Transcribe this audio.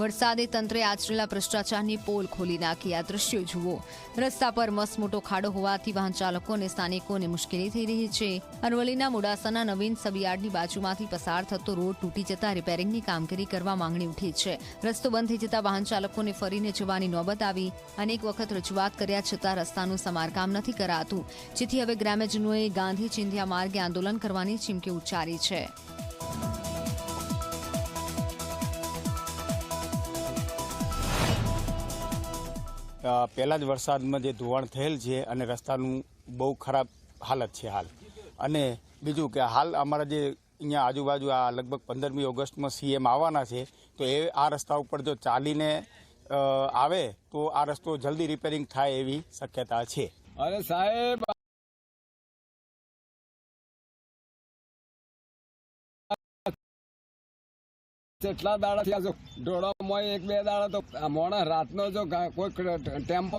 વરસાદે તંત્રે આચરેલા ભ્રષ્ટાચારની પોલ ખોલી નાખી. આ દ્રશ્યો જુઓ. રસ્તા પર મસમોટો ખાડો હોવાથી વાહન ચાલકો અને સ્થાનિકોને મુશ્કેલી થઈ રહી છે. અરવલ્લીના મોડાસાના નવીન સબિયાર્ડની બાજુમાંથી પસાર થતો રોડ તૂટી જતા રિપેરિંગની કામગીરી કરવા માંગણી ઉઠી છે. રસ્તો બંધ થઈ જતા વાહન ચાલકોને ફરીને જવાની નોબત આવી. અનેક વખત રજૂઆત કર્યા છતાં રસ્તાનું સમારકામ નથી કરાતું. જેથી હવે ગ્રામ્યજનોએ ગાંધી ચિંધ્યા માર્ગે આંદોલન કરવાની ચીમકી ઉચ્ચારી છે. પહેલા જ વરસાદમાં જે ધોવાણ થયેલ છે અને રસ્તાનું બહુ ખરાબ હાલત છે હાલ. અને બીજું કે હાલ અમારા જે અહીંયા આજુબાજુ આ લગભગ પંદરમી ઓગસ્ટમાં સીએમ આવવાના છે, તો એ આ રસ્તા ઉપર જો ચાલીને આવે તો આ રસ્તો જલ્દી રિપેરિંગ થાય એવી શક્યતા છે. અરે સાહેબ! કેટલા દાડા થયા છો? ઢોળામાં એક બે દાડા તો મોણા રાતનો જો કોઈ ટેમ્પો